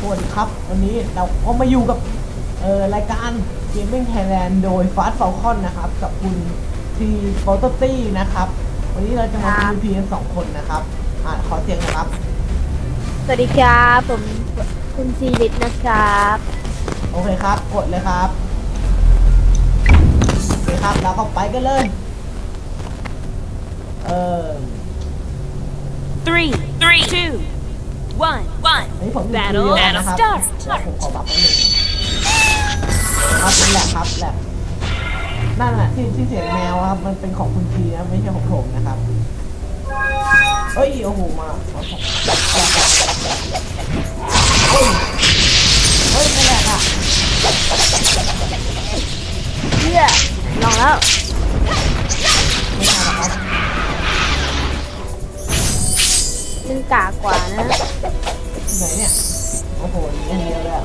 สวัสดีครับ วันนี้เราก็มาอยู่กับเอ่อรายการ Gaming Thailand โดย Fast Falcon นะครับ กับคุณทีโฟโตตี้นะครับ วันนี้เราจะมาครับ PVP กันสองคนนะครับอ่าขอเสียงหนะครับ สวัสดีครับ ผมคุณซีริตนะครับ โอเคครับ กดเลยครับ โอเคครับแล้วก็ไปกันเลย เออ Three, three, two, one, one. อันนี้ผมอยู่ Battle เยอะนะครับ start เดี๋ยวผมขอบัฟแป๊บนึงครับเป็นแหละครับแหละนั่นแหละที่ที่เสียงแมวครับ มันเป็นของคุณทีนะไม่ใช่ของผมนะครับเฮ้ยโอ้โหมาเอาของเฮ้ยเฮ้ยไม่แหลกอะเพื่อลองแล้ว นึ่งกากกว่านะที่ไหนเนี่ย โอ้โหนี่อันเดียวเลยอะ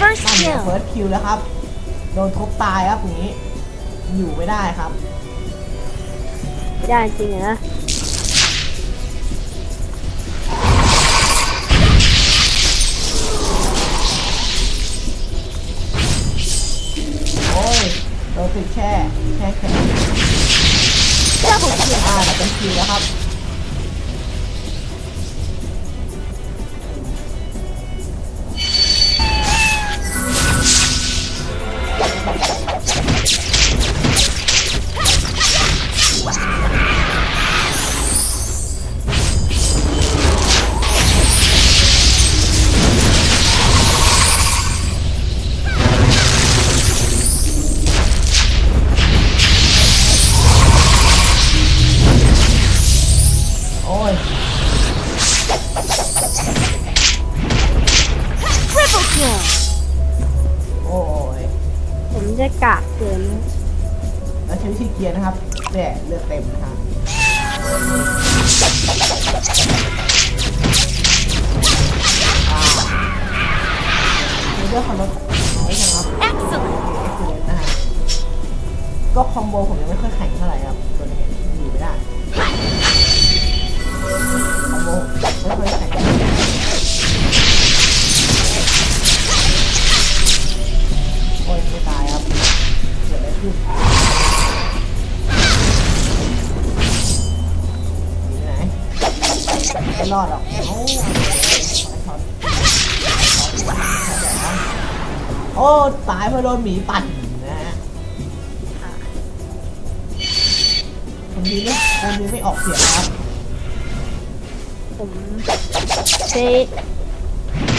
First นั่นเนี่ย kill. เฟิร์สคิวแล้วครับ โดนทุบตายครับอย่างนี้ อยู่ไม่ได้ครับ ไม่ได้จริงอะนะ โอ้ยโดนติดแช่แช่แข็ง Double kill อ่าเป็นทีนะครับากเกินแล้วใช้วิธีเกียร์นะครับ แต่เลือดเต็มนะครับอ่าเลือดของรถน้อยนะครับ Excellent. โอเคนะฮะก็คอมโบผมยังไม่ค่อยแข็งเท่าไหร่ครับตัวนี้อยู่ไม่ได้คอมโบไม่ค่อยแข็ง รอดหรอกโอ้ตายเพราะโดนหมีปั่นนะฮะคนนี้ไม่คนนี้ไม่ออกเสียงครับ ผมใช้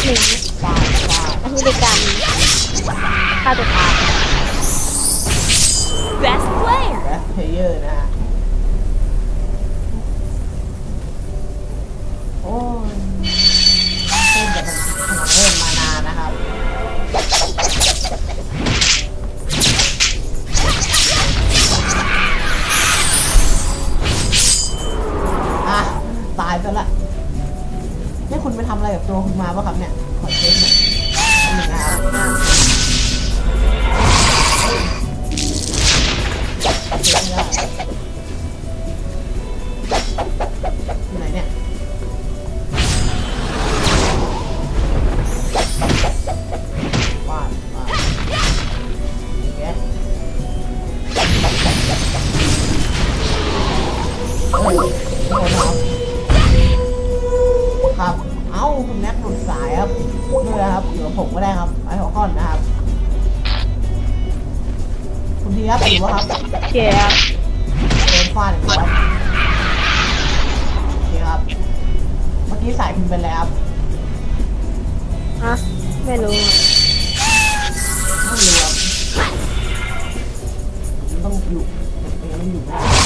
หนึ่งฟาดฟาดนาทีในการฆ่าตัวตาย Best player. แบสเพลเยอร์นะ คุณแน็กหลุดสายครับด้วยนะครับอยู่กับผมก็ได้ครับไอ้หัวข้อนนะครับ คุณทีครับอยู่ปะครับเกียร์โดนฟาดอีกแล้วโอเคครับ เมื่อกี้สายคุณเป็นแล้วครับฮะไม่รู้อะไม่รู้ครับต้องอยู่ไม่งั้นอยู่ไม่ได้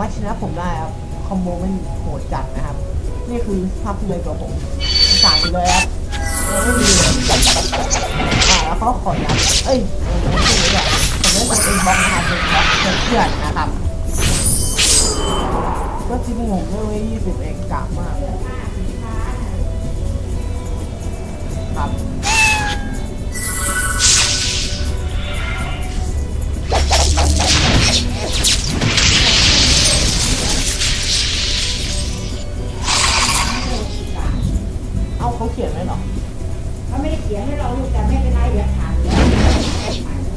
ามารถชนะผมได้ครับคอมโบไมันโหดจัดนะครับ นี่คือภาพที่เลยตัวผมสายไปเลยครับไม่มีเลยอ่าแล้วเขาขอย้ำเอ้ยไม่ใช่เลยผมไม่ใช่เป็นบล็อกนะครับเป็นบล็อกเพื่อนนะครับก็สิบหกด้วยเว้ยยี่สิบเองกะมากครับ เขาเขียนไว้เหรอเขาไม่ได้เขียนให้เราลูกแต่ไม่เป็นไรเดี๋ยวผ่านแล้ว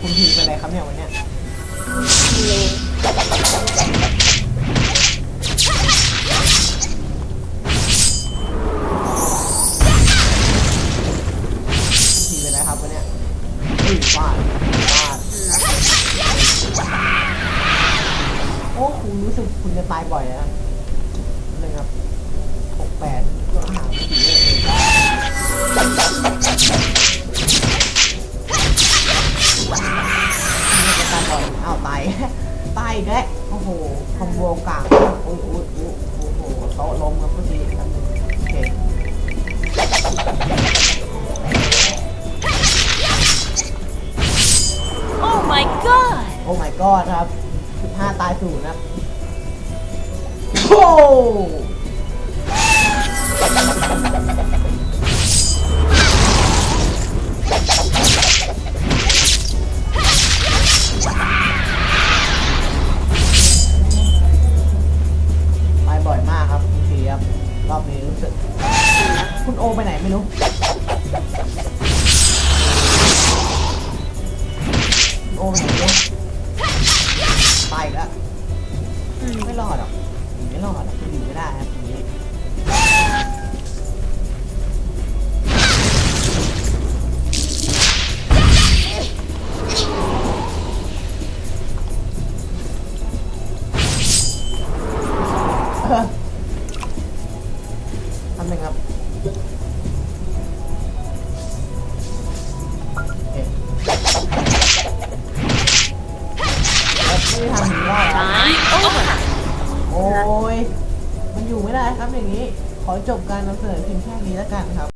คุณทีเป็นอะไรครับเนี่ยวันเนี้ย คุณคุณจะตายบ่อยนะนึงครับหกแปดก็หาไม่ถึงเลยไม่จะตายบ่อยอ้าวตายตายอีกแล้วโอ้โหคอมโบกลางโอ้ยโอ้โอ้ยโอ้โหโต๊ะล้มครับเมื่อกี้ครับโอเค Oh my god! โอ้ my god ครับ15ตายศูนย์นะครับ โครับอย่างนี้ขอจบการนำเสนอเพียงแค่นี้แล้วกันครับ